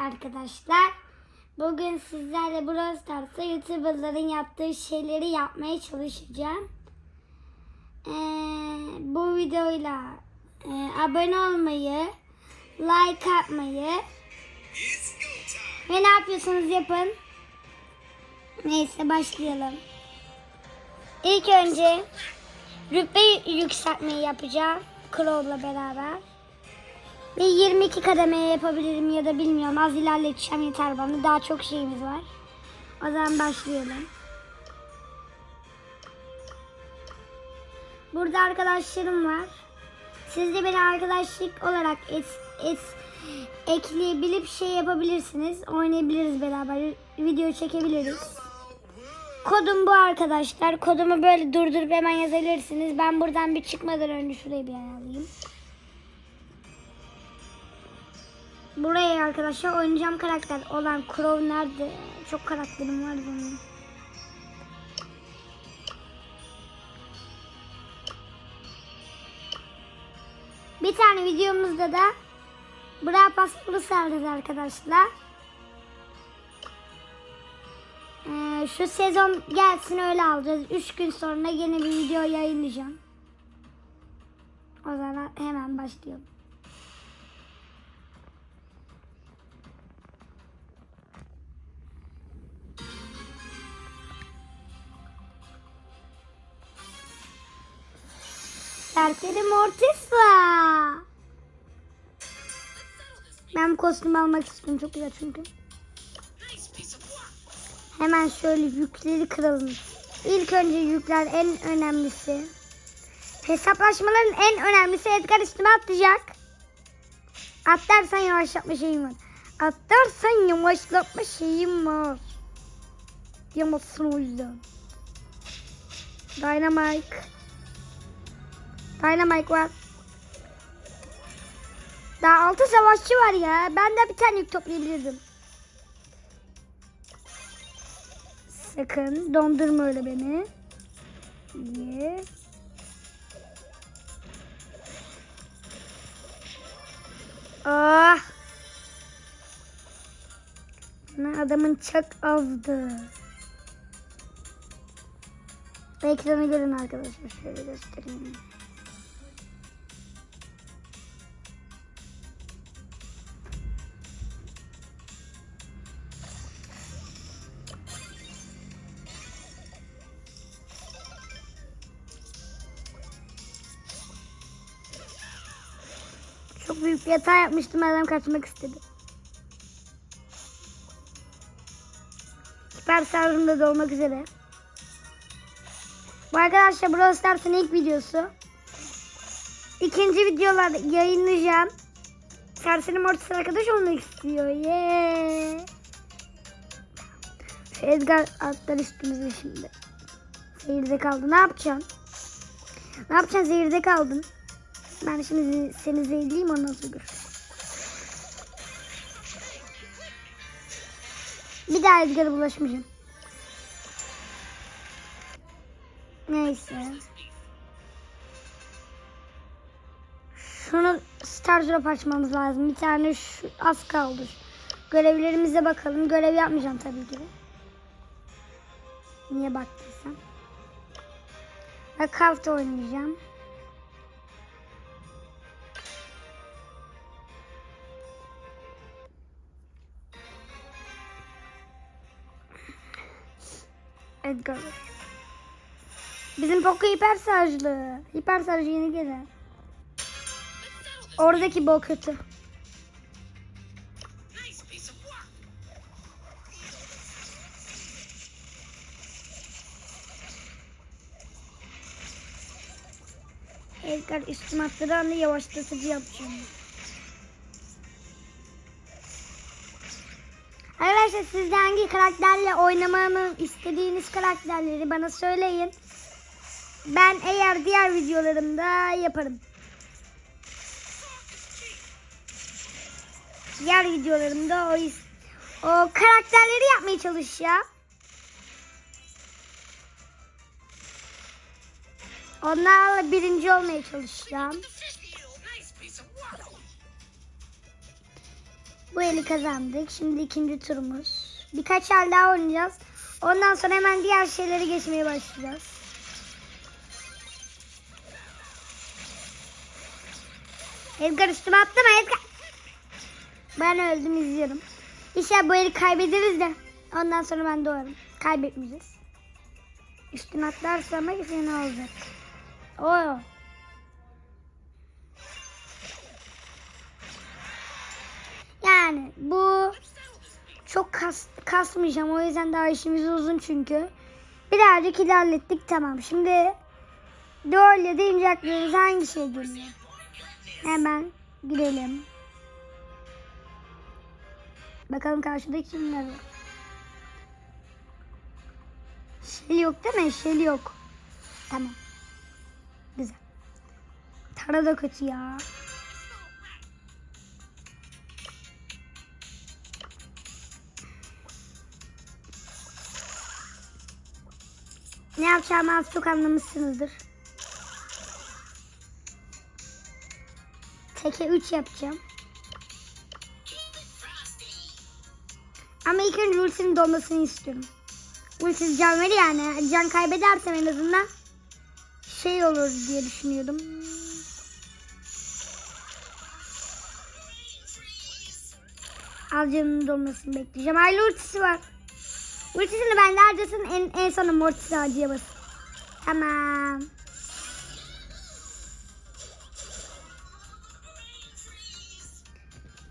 arkadaşlar. Bugün sizlerle Brawl Stars'ta YouTuber'ların yaptığı şeyleri yapmaya çalışacağım. Ee, bu videoyla e, abone olmayı, like atmayı ve ne yapıyorsanız yapın. Neyse başlayalım. İlk önce rütbe yükseltmeyi yapacağım. Crow'la beraber. Ve 22 kademeye yapabilirim ya da bilmiyorum. Az ilerleteceğim yeter bana. Daha çok şeyimiz var. O zaman başlayalım. Burada arkadaşlarım var. Siz de beni arkadaşlık olarak et, et, ekleyebilip şey yapabilirsiniz. Oynayabiliriz beraber. Video çekebiliriz. Kodum bu arkadaşlar. Kodumu böyle durdurup hemen yazabilirsiniz. Ben buradan bir çıkmadan önce şurayı bir alayım. Buraya arkadaşlar oynayacağım karakter olan Crow nerede? Çok karakterim var benim. Bir tane videomuzda da Bra Paspolu sardık arkadaşlar. Ee, şu sezon gelsin öyle alacağız. 3 gün sonra yeni bir video yayınlayacağım. O zaman hemen başlayalım. Serseri Mortis'la. Ben bu kostümü almak istiyorum. Çok güzel çünkü. Hemen şöyle yükleri kıralım. İlk önce yükler en önemlisi. Hesaplaşmaların en önemlisi Edgar üstüme atlayacak. Atlarsan yavaşlatma şeyim var. Atlarsan yavaşlatma şeyim var. Diyemezsin o yüzden. Dynamite. Dynamite var. Daha altı savaşçı var ya. Ben de bir tane yük toplayabilirdim. Sakın dondurma öyle beni. Ye. Ah. Bana adamın çok azdı. Ekranı görün arkadaşlar. Şöyle göstereyim. Çok büyük bir hata yapmıştım. Adam kaçmak istedi. Süper şarjım da olmak üzere. Bu arkadaşlar Brawl Stars'ın ilk videosu. İkinci videolarda yayınlayacağım. Serseri Mortis arkadaş olmak istiyor. Yeah. Şu Edgar atlar üstümüzde şimdi. Zehirde kaldı. Ne yapacaksın? Ne yapacaksın? Zehirde kaldın. Ben şimdi seni zehirleyeyim ondan sonra. Bir daha Edgar'a bulaşmayacağım. Neyse. Şunu Star Drop açmamız lazım. Bir tane şu az kaldı. Görevlerimize bakalım. Görev yapmayacağım tabii ki. Niye baktıysam. Knockout oynayacağım. Edgar. Bizim Poco hiper şarjlı. Hiper şarjı yeni gelen. Oradaki bu kötü. Edgar üstüme attığı anda yavaşlatıcı yapacağım. De hangi karakterle oynamamı istediğiniz karakterleri bana söyleyin. Ben eğer diğer videolarımda yaparım. Diğer videolarımda o, o karakterleri yapmaya çalışacağım. Onlarla birinci olmaya çalışacağım. Bu eli kazandık. Şimdi ikinci turumuz. Birkaç el daha oynayacağız. Ondan sonra hemen diğer şeyleri geçmeye başlayacağız. Edgar üstüme atlama Edgar. Ben öldüm izliyorum. İnşallah bu eli kaybederiz de. Ondan sonra ben doğarım. Kaybetmeyeceğiz. Üstüne atlarsa ama ne olacak? Oo. Yani bu çok kas, kasmayacağım. O yüzden daha işimiz uzun çünkü. Birazcık ilerlettik tamam. Şimdi Doğru'yla deyince hangi şey geliyor? Hemen girelim. Bakalım karşıda kimler var. Şel yok değil mi? Şel yok. Tamam. Güzel. Tara da kötü ya. Ne yapacağımı az çok anlamışsınızdır. Teke 3 yapacağım. Ama ilk önce ultisinin dolmasını istiyorum. Ultisiz can verir yani. Can kaybedersem en azından şey olur diye düşünüyordum. Al canının dolmasını bekleyeceğim. Aile ultisi var. Ultisini bende harcasın en, en son mortisi harcayamaz. Tamam.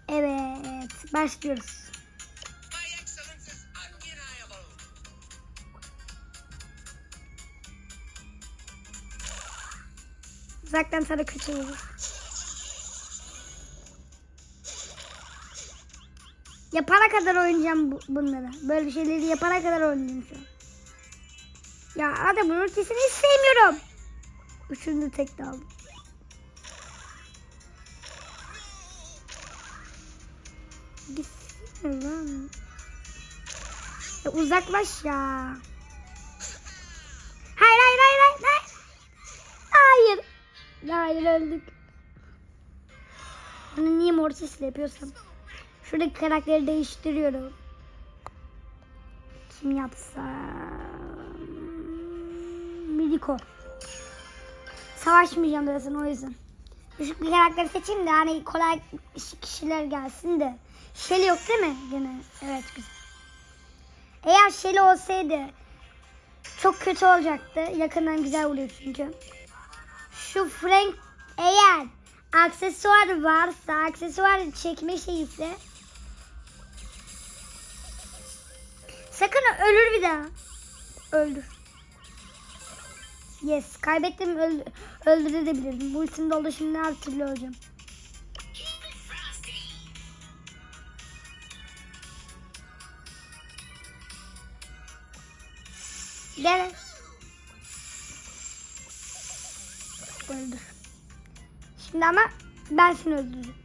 Evet başlıyoruz. Uzaktan sana kötü Yapana kadar oynayacağım bu, bunları. Böyle şeyleri yapana kadar oynayacağım şu an. Ya adamın ultisini hiç sevmiyorum. Üçüncü tek de aldım. Gitsene lan. Ya uzaklaş ya. Hayır hayır hayır hayır. Hayır. Hayır. Hayır öldük. Bunu niye mortisle yapıyorsam. Şuradaki karakteri değiştiriyorum. Kim yapsam? Midiko. Savaşmayacağım zaten o yüzden. Düşük bir karakter seçeyim de hani kolay kişiler gelsin de. Shelly yok değil mi? Gene evet güzel. Eğer Shelly olsaydı çok kötü olacaktı. Yakından güzel vuruyor çünkü. Şu Frank eğer aksesuar varsa, aksesuar çekme şeyi ise sakın ölür bir daha. Öldür. Yes. Kaybettim öldü, öldürebilirim. Bu ultim doldu şimdi her türlü öleceğim. Gel. Öldür. Şimdi ama ben seni öldürürüm.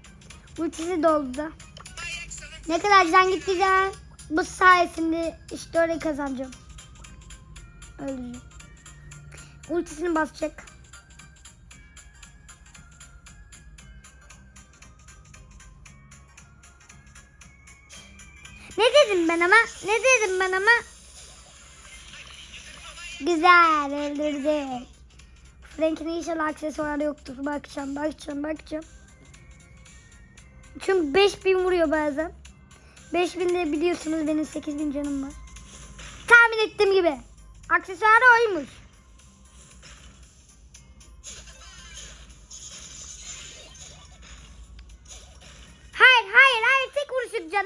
Ultisi doldu Ne kadar can gittiyse bu sayesinde işte orayı kazanacağım. Öldüreceğim. Ultisini basacak. Ne dedim ben ama? Ne dedim ben ama? Güzel öldürdük. Frank'in inşallah aksesuarı yoktur. Bakacağım, bakacağım, bakacağım. Çünkü 5000 vuruyor bazen. 5000 de biliyorsunuz benim 8000 canım var. Tahmin ettiğim gibi. Aksesuarı oymuş.